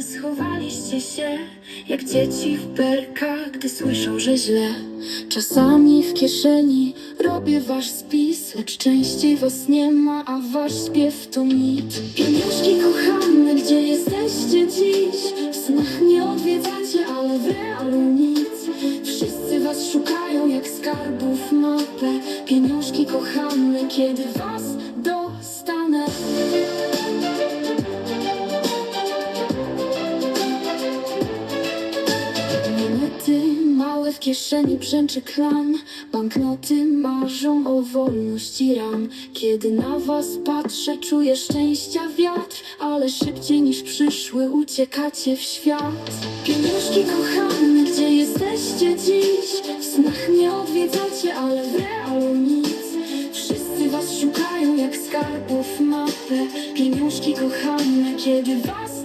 Schowaliście się jak dzieci w berkach, gdy słyszą, że źle. Czasami w kieszeni robię wasz spis, lecz częściej was nie ma, a wasz śpiew to mit. Pieniążki kochane, gdzie jesteście dziś? W snach nie odwiedzacie, ale w realu nic. Wszyscy was szukają jak skarbów mapę. Pieniążki kochane, kiedy was w kieszeni brzęczy klan. Banknoty marzą o wolności ram. Kiedy na was patrzę czuję szczęścia wiatr Ale szybciej niż przyszły uciekacie w świat. Pieniążki kochane, gdzie jesteście dziś? W snach nie odwiedzacie, ale w realu nic. Wszyscy was szukają jak skarbów mapę. Pieniążki kochane, kiedy was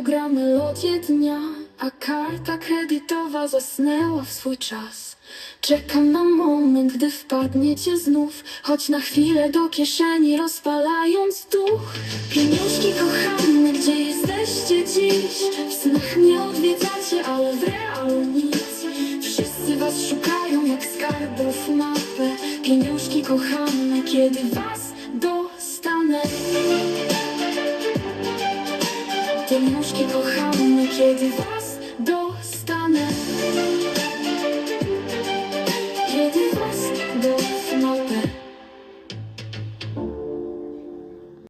echo gra melodię dnia A karta kredytowa zasnęła w swój czas. Czekam na moment, gdy wpadniecie znów Choć na chwilę do kieszeni rozpalając duch. Pieniążki kochane, gdzie jesteście dziś? W snach nie odwiedzacie, ale w realu nic. Wszyscy was szukają jak skarbów mapę Pieniążki kochane, kiedy was Książki kochamy, kiedy was do